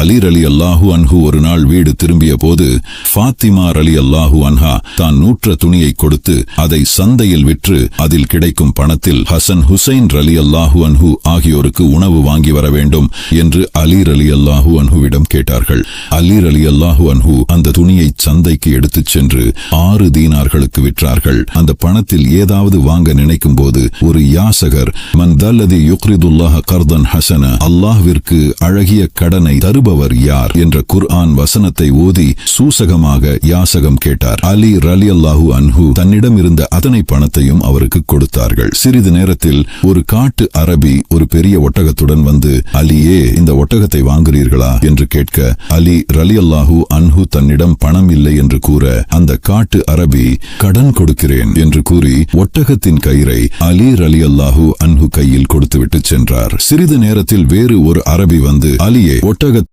அலீர் அலி அல்லாஹு அன்ஹு ஒரு நாள் வீடு திரும்பிய போது ஃபாத்திமா அலி அல்லாஹு அன்ஹா தான் நூற்ற துணியை கொடுத்து அதை சந்தையில் விற்று அதில் கிடைக்கும் பணத்தில் ஹசன் ஹுசைன் அலி அல்லாஹு அன்ஹு ஆகியோருக்கு உணவு வாங்கி வர வேண்டும் என்று அலீர் அலி அல்லாஹு அன்ஹுவிடம் கேட்டார்கள். அலீர் அலி அல்லாஹு அன்ஹு அந்த துணியை சந்தைக்கு எடுத்துச் சென்று ஆறு தீனார்களுக்கு விற்றார்கள். அந்த பணத்தில் ஏதாவது வாங்க நினைக்கும் போது ஒரு யாசகர் மன் தல்லதி யுக்ரிதுல்லாஹ கர்தன் ஹசன அல்லாஹ்விற்கு அழகிய கடனை தருப தருபவர் யார் என்ற குர்ஆன் வசனத்தை ஓதி சூசகமாக யாசகம் கேட்டார். அலி ரலி அல்லாஹு அன்ஹு தன்னிடம் இருந்த அத்தனை பணத்தையும் அவருக்கு கொடுத்தார்கள். சிறிது நேரத்தில் ஒரு காட்டு அரபி ஒரு பெரிய ஒட்டகத்துடன் வந்து அலியே இந்த ஒட்டகத்தை வாங்குறீர்களா? என்று கேட்க அலி ரலி அல்லாஹு அன்ஹு தன்னிடம் பணம் இல்லை என்று கூற அந்த காட்டு அரபி கடன் கொடுக்கிறேன் என்று கூறி ஒட்டகத்தின் கயிறை அலி ரலி அல்லாஹு அன்ஹு கையில் கொடுத்துவிட்டு சென்றார். சிறிது நேரத்தில் வேறு ஒரு அரபி வந்து அலியே ஒட்டக